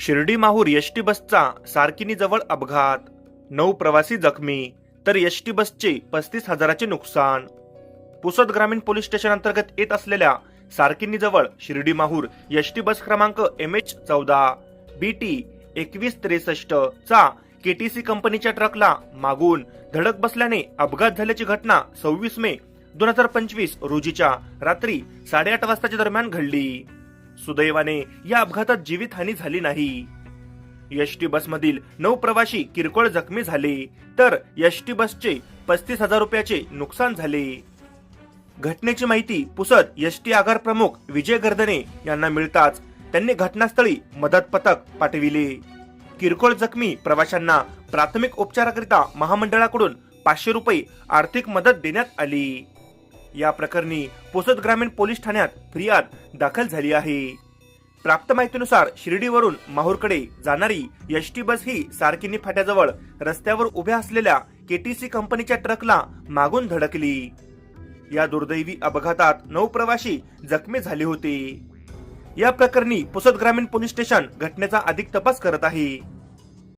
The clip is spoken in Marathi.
शिर्डी माहूर एसटी बसचा सारकिनी जवळ अपघात. नऊ प्रवासी जखमी तर एसटी बसचे पस्तीस हजाराचे नुकसान. पुसद ग्रामीण पोलीस स्टेशन अंतर्गत येत असलेल्या सारकिनी जवळ शिर्डी माहूर एसटी बस क्रमांक एम एच चौदा बी टी एकवीस त्रेसष्ट चा केटीसी कंपनीच्या ट्रकला मागून धडक बसल्याने अपघात झाल्याची घटना सव्वीस मे दोन हजार पंचवीस रोजीच्या रात्री साडेआठ वाजताच्या दरम्यान घडली. सुदैवाने या अपघातात जीवितहानी झाली नाही. एसटी बसमधील नऊ प्रवासी किरकोळ जखमी झाले तर एसटी बसचे पस्तीस हजार रुपयाचे नुकसान झाले. घटनेची माहिती पुसद एसटी आगार प्रमुख विजय गर्दने यांना मिळताच त्यांनी घटनास्थळी मदत पथक पाठविले. किरकोळ जखमी प्रवाशांना प्राथमिक उपचाराकरिता महामंडळाकडून पाचशे रुपये आर्थिक मदत देण्यात आली. या प्रकरणी पुसद ग्रामीण पोलीस ठाण्यात फिर्याद दाखल झाली आहे. प्राप्त माहितीनुसार शिर्डीवरून माहूरकडे जाणारी एसटी बस ही सारकिनी फाट्याजवळ रस्त्यावर उभ्या असलेल्या केटीसी कंपनीच्या ट्रकला मागून धडकली. या दुर्दैवी अपघातात नऊ प्रवासी जखमी झाले होते. या प्रकरणी पुसद ग्रामीण पोलीस स्टेशन घटनेचा अधिक तपास करत आहे.